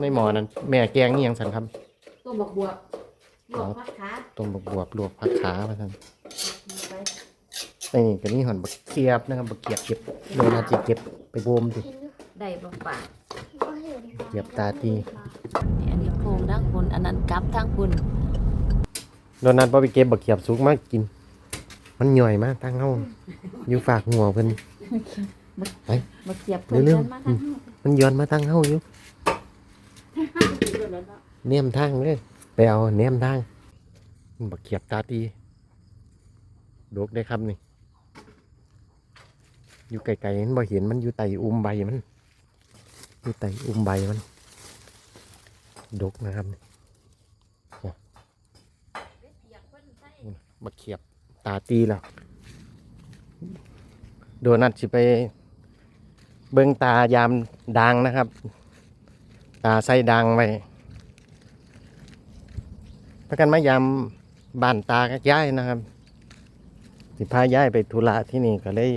ในหมอนั้นแม่แกงนี่ยังสันครับต้มบักบวบลวกผักขาต้มบวบวบลวกผักขามาสันไปนี่ก็นี่หอนบักเขียบนะครับบักเขียบเก็บโดนอาจิเก็บไปโบมสิได้บ่ป่าเหยียบตาตีเนี่ยอันนี้โครงทั้งคุณอันนั้นกลับทั้งคุณโดนนัดบ่ไปเก็บบักเขียบสุกมากกิน มันย่อยมากตั้งเฮาอยู่ฝากหัวเพิ่นไปมาเสียบเพิ่นเร็วเดินมาทางๆมันย้อนมาตั้งเฮาอยู่ เนียมทางเลยไปเอาเนียมทางบักเขียบตาตีดกได้ครับนี่ อยู่ไกลๆเห็นบ่เห็นมันอยู่ไตอุ้มใบมัน อยู่ไตอุ้มใบมัน ดกนะครับนี่บักเขียบตาตีแล้ว โดนัทสิไป เบิ่งตายามดังนะครับ ตาใส่ดังไว้ ประกันมายามบ้านตาก็ย้ายนะครับสิพาย้ายไปธุระที่นี่ก็เลย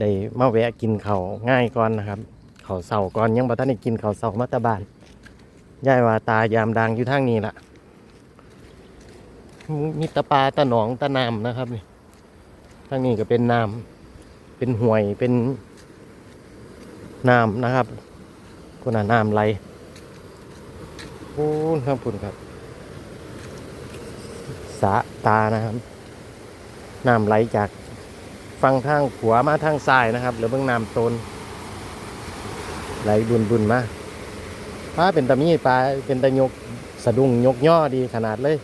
ได้มาแวะกินเขาง่ายก่อนนะครับเขาเสาก่อนยังบ่ทันได้กินเขาเสามาตาบานย้ายว่าตายามดังอยู่ทางนี้ละมีตะปลาตะหนองตะนามนะครับนี่ทางนี้ก็เป็นน้ำเป็นห่วยเป็นน้ำนะครับคุณน่ะน้ำไหล พูนครับพูนครับสาตานะครับน้ำไหลจากฟังทางขวามาทางซ้ายนะครับหรือเบื้องน้ำตนไหลบุญบุญมาปลาเป็นตะมีปลาเป็นตะยกสะดุ้งยกย่อดีขนาดเลย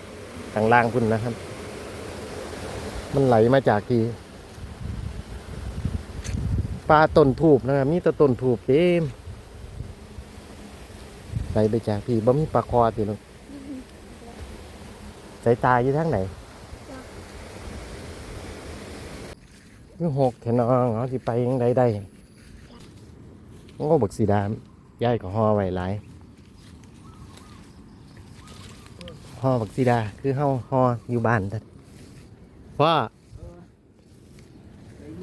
ข้างล่างพุ่นนะครับ มันไหลมาจากที่ปลาต้นทูบนะครับมีแต่ต้นทูบเต็ม ไหลไปจากพี่บ่มีปลาคอติลูกสายตาอยู่ทางไหนคือหกแค่น้องเอาสิไปยังไดได้โอ้บักสีดามยายก็ห่อไว้หลายห่อบักสีดาคือเฮาห่ออยู่บ้านท่านพ่อ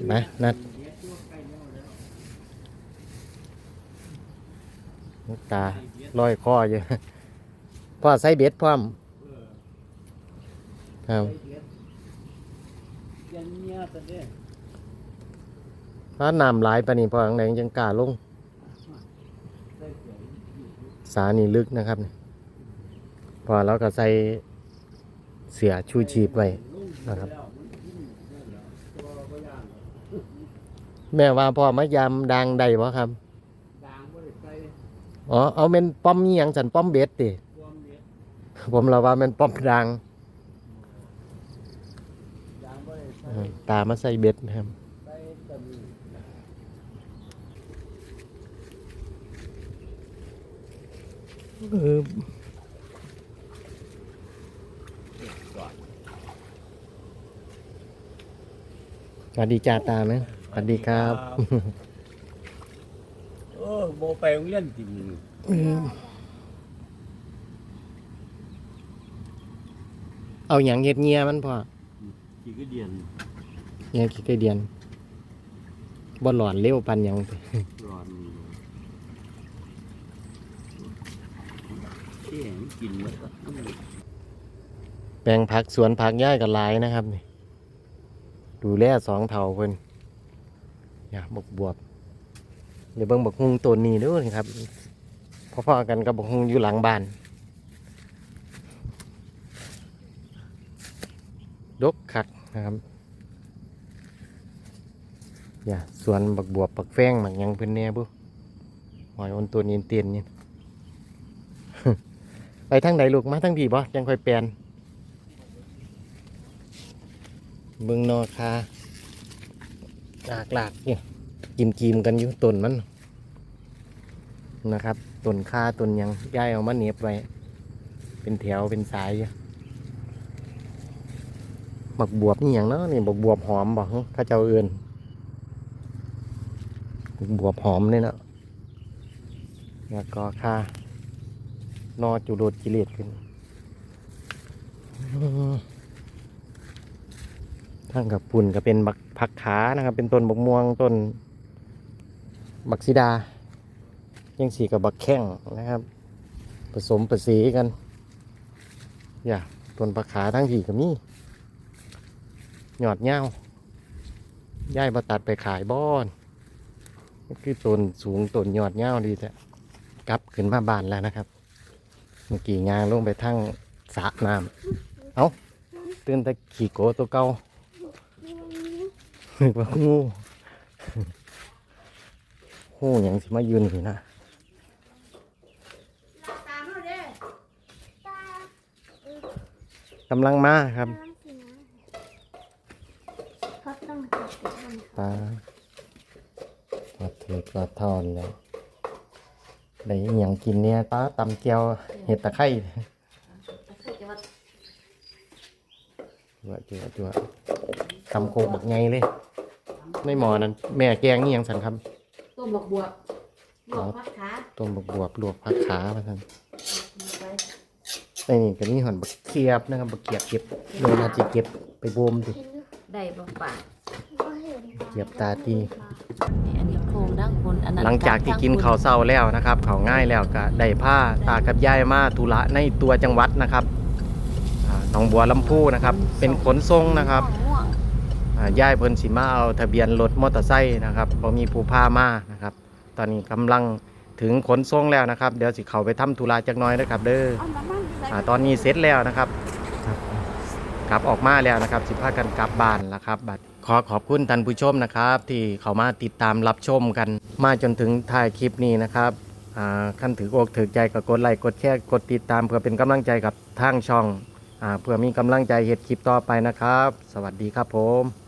มานัด ตาลอยคออยู่พ่อใส่เบ็ดพร้อมครับถ้าน้ำหลายปานนี้พอข้างยังกล้าลง สานี่ลึกนะครับพอเราก็ใส่เสียชูชีพไว้นะครับ แม่ว่าพ่อมายามดังใดวะครับ อ๋อเอาเป็นป้อมนี่ยังสันป้อมเบ็ดติผมเราว่าเป็นป้อมดังตามาใส่เบ็ดนะครับเออสวัสดีจ่าตานะสวัสดีครับ บไปโรงเรียนจริงเอาอย่างเฮ็ดเงียมันพอกี่ก็เดียนเงียขี้ไก่เดียนบ่หลอนเร็วปันหยังติร้อนที่เห็นกินแล้วก็แปลงผักสวนผักย่ายกับลายนะครับนี่ดูแลสองเท่าเพิ่นอย่าบกบวบ เดี๋ยวเบิ่งบกฮุงตัวนี้ด้วยครับพอๆกันกับบกฮุงอยู่หลังบ้านดกคักนะครับอย่าสวนบักบวบบักแฟงหมักยังเพิ่นแน่บุหอยอนตัวนี้เตียนนี่ไปทางใดลูกมาทางพี่บ่ยังค่อยแปลนเบิ่งนอคาหลากหลากเนี่ย กิมกิมกันอยู่ต้นมันนะครับต้นคาต้นยังย้ายเอามาเหน็บไว้เป็นแถวเป็นสายอยู่หมักบวบนี่อย่างเนาะนี่บักบวบหอมบอกข้าเจ้าเอื่นบักบวบหอมนี่เนาะแล้วก็คานอจุโรดกิเลสขึ้นทางกับปุ่นก็เป็นบักผักขานะครับ เป็นต้นบักม่วงต้น บักซิดา ยังสีกับบักแข้งนะครับ ผสมประสีกัน อย่าต้นปลาขาทั้งผีก็มีหยอดเง่าย่ายมาตัดไปขายบ้อนคือต้นสูงต้นหยอดเง่าดีแท้กลับขึ้นมาบานแล้วนะครับ เมื่อกี้งานลงไปทั้งสระน้ำเอาตื่นแต่ขี่โกตัวเก่านึกว่างู งูอย่างสิมายืนนี่นะกำลังมาครับเขาต้องจับมันปลาปลาถือปลาทอนเลยได้อหย่างกินเนี่ยปลาตำเกียวเห็ดตะไคร้จัวจัวจัวตำโคกบักไงเลย ไม่หมอนั้นแม่แกงนี่ยังสันครับ ต้มบวบวบลวกพักขาต้มบักบวบลวกผักขามาทันในนี่ก็มีหอนบักเขียบนะครับบักเขียบเก็บโดนอาจจะเก็บไปบ่มดิเห็นดูได้บ่ปากก็เห็นเหยียบตาตีนี่อันนี้โครงด้านบนอันนั้นหลังจากที่กินข้าวเศร้าแล้วนะครับข้าวง่ายแล้วก็ได้ผ้าตากับยายมาธุระในตัวจังหวัดนะครับอ่าหนองบัวลำพูนะครับ เป็นขนส่งนะครับม่วงอ่า ยายเพิ่นสิมาเอาทะเบียนรถมอเตอร์ไซค์นะครับบ่มีผู้พามานะครับ ตอนนี้กำลังถึงขนส่งแล้วนะครับ เดี๋ยวสิเข้าไปทำธุระจักหน้อยนะครับ เด้ออ่าตอนนี้เสร็จแล้วนะครับ กลับออกมาแล้วนะครับ สิพากันกลับบ้านแล้วครับบัดขอขอบคุณท่านผู้ชมนะครับ ที่เข้ามาติดตามรับชมกัน มาจนถึงท้ายคลิปนี้นะครับอ่าขั้นถืออกถือใจก็กดไลค์กดแชร์กดติดตามเพื่อเป็นกำลังใจกับทางช่องอาเพื่อมีกำลังใจเฮ็ดคลิปต่อไปนะครับ สวัสดีครับผม